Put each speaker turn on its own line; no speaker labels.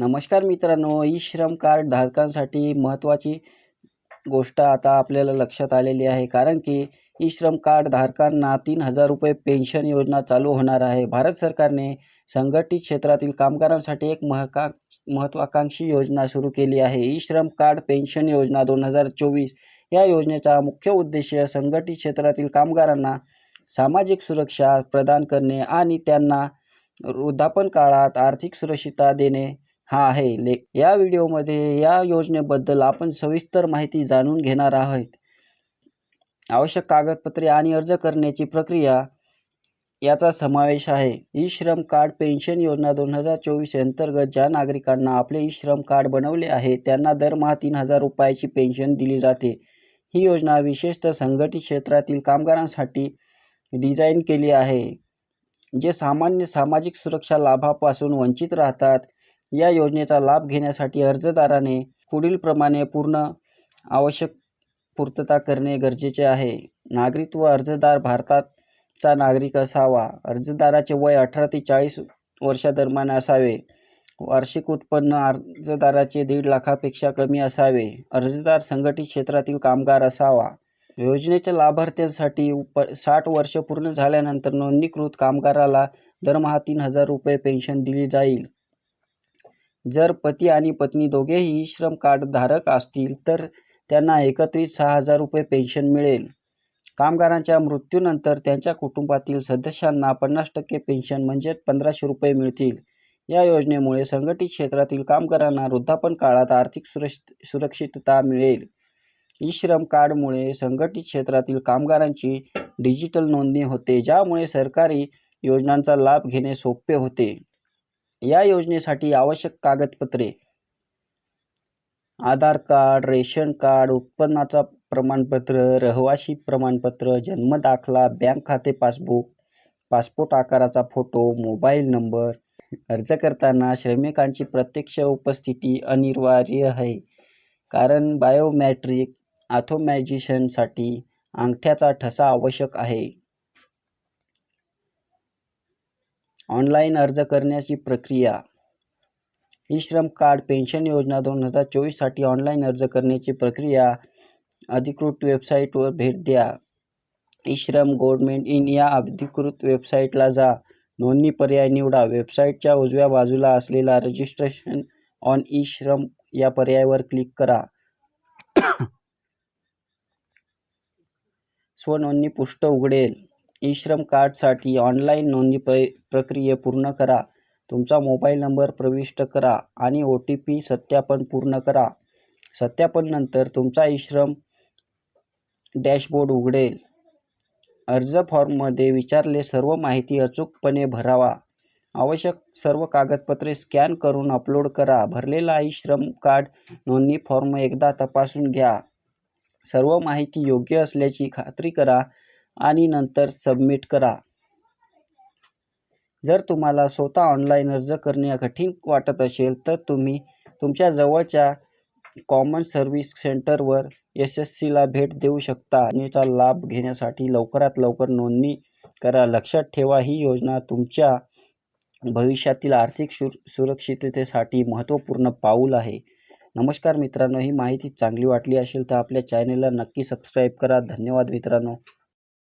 नमस्कार मित्रांनो ई श्रम कार्ड धारकांसाठी महत्त्वाची गोष्ट आता आपल्याला लक्षात आलेली आहे. कारण की ई श्रम कार्ड धारकांना तीन हजार रुपये पेन्शन योजना चालू होणार आहे. भारत सरकारने संघटित क्षेत्रातील कामगारांसाठी एक महका महत्त्वाकांक्षी योजना सुरू केली आहे. ई श्रम कार्ड पेन्शन योजना दोन हजार चोवीस या योजनेचा मुख्य उद्देश संघटित क्षेत्रातील कामगारांना सामाजिक सुरक्षा प्रदान करणे आणि त्यांना वृद्धापन काळात आर्थिक सुरक्षितता देणे. हा आहे. ले या व्हिडिओमध्ये या योजनेबद्दल आपण सविस्तर माहिती जाणून घेणार आहोत. आवश्यक कागदपत्रे आणि अर्ज करण्याची प्रक्रिया याचा समावेश आहे. ई श्रम कार्ड पेन्शन योजना दोन हजार चोवीस अंतर्गत ज्या नागरिकांना आपले ई श्रम कार्ड बनवले आहे त्यांना दरमहा तीन हजार रुपयाची पेन्शन दिली जाते. ही योजना विशेषतः संघटित क्षेत्रातील कामगारांसाठी डिझाईन केली आहे जे सामान्य सामाजिक सुरक्षा लाभापासून वंचित राहतात. या योजनेचा लाभ घेण्यासाठी अर्जदाराने पुढीलप्रमाणे पूर्ण आवश्यक पूर्तता करणे गरजेचे आहे. नागरिकत्व अर्जदार भारताचा नागरिक असावा. अर्जदाराचे वय अठरा ते चाळीस वर्षादरम्यान असावे. वार्षिक उत्पन्न अर्जदाराचे दीड लाखापेक्षा कमी असावे. अर्जदार संघटित क्षेत्रातील कामगार असावा. योजनेच्या लाभार्थ्यांसाठी उप साठ वर्ष पूर्ण झाल्यानंतर नोंदणीकृत कामगाराला दरमहा तीन हजार रुपये पेन्शन दिली जाईल. जर पती आणि पत्नी दोघेही श्रम कार्डधारक असतील तर त्यांना एकत्रित सहा हजार रुपये पेन्शन मिळेल. कामगारांच्या मृत्यूनंतर त्यांच्या कुटुंबातील सदस्यांना पन्नास टक्के पेन्शन म्हणजे पंधराशे रुपये मिळतील. या योजनेमुळे संघटित क्षेत्रातील कामगारांना वृद्धापन काळात आर्थिक सुरक्ष सुरक्षितता मिळेल. ई श्रम कार्डमुळे संघटित क्षेत्रातील कामगारांची डिजिटल नोंदणी होते ज्यामुळे सरकारी योजनांचा लाभ घेणे सोपे होते. या योजनेसाठी आवश्यक कागदपत्रे आधार कार्ड रेशन कार्ड उत्पन्नाचा प्रमाणपत्र रहिवासी प्रमाणपत्र जन्मदाखला बँक खाते पासबुक पासपोर्ट आकाराचा फोटो मोबाईल नंबर अर्ज करताना श्रमिकांची प्रत्यक्ष उपस्थिती अनिवार्य आहे. कारण बायोमॅट्रिक ऑथोमॅयझेशनसाठी अंगठ्याचा ठसा आवश्यक आहे. ऑनलाईन अर्ज करण्याची प्रक्रिया. ई श्रम कार्ड पेन्शन योजना दोन हजार चोवीससाठी ऑनलाईन अर्ज करण्याची प्रक्रिया. अधिकृत वेबसाईटवर भेट द्या. ई श्रम गोडमेंट इन या अधिकृत वेबसाईटला जा. नोंदणी पर्याय निवडा. वेबसाईटच्या उजव्या बाजूला असलेला रजिस्ट्रेशन ऑन ई श्रम या पर्यायावर क्लिक करा. स्वनोंदणी पृष्ठ उघडेल. ई श्रम कार्डसाठी ऑनलाईन नोंदणी प्र प्रक्रिया पूर्ण करा. तुमचा मोबाईल नंबर प्रविष्ट करा आणि ओ टी पी सत्यापन पूर्ण करा. सत्यापननंतर तुमचा ई श्रम डॅशबोर्ड उघडेल. अर्ज फॉर्ममध्ये विचारले सर्व माहिती अचूकपणे भरावा. आवश्यक सर्व कागदपत्रे स्कॅन करून अपलोड करा. भरलेला ई श्रम कार्ड नोंदणी फॉर्म एकदा तपासून घ्या. सर्व माहिती योग्य असल्याची खात्री करा. आणि नंतर सबमिट करा. जर तुम्हाला स्वतः ऑनलाईन अर्ज करणे कठीण वाटत असेल तर तुम्ही तुमच्या जवळच्या कॉमन सर्व्हिस सेंटरवर एस एस सीला भेट देऊ शकता. योजनेचा लाभ घेण्यासाठी लवकरात लवकर नोंदणी करा. लक्षात ठेवा ही योजना तुमच्या भविष्यातील आर्थिक सुर सुरक्षिततेसाठी महत्त्वपूर्ण पाऊल आहे. नमस्कार मित्रांनो ही माहिती चांगली वाटली असेल तर आपल्या चॅनेलला नक्की सबस्क्राईब करा. धन्यवाद मित्रांनो.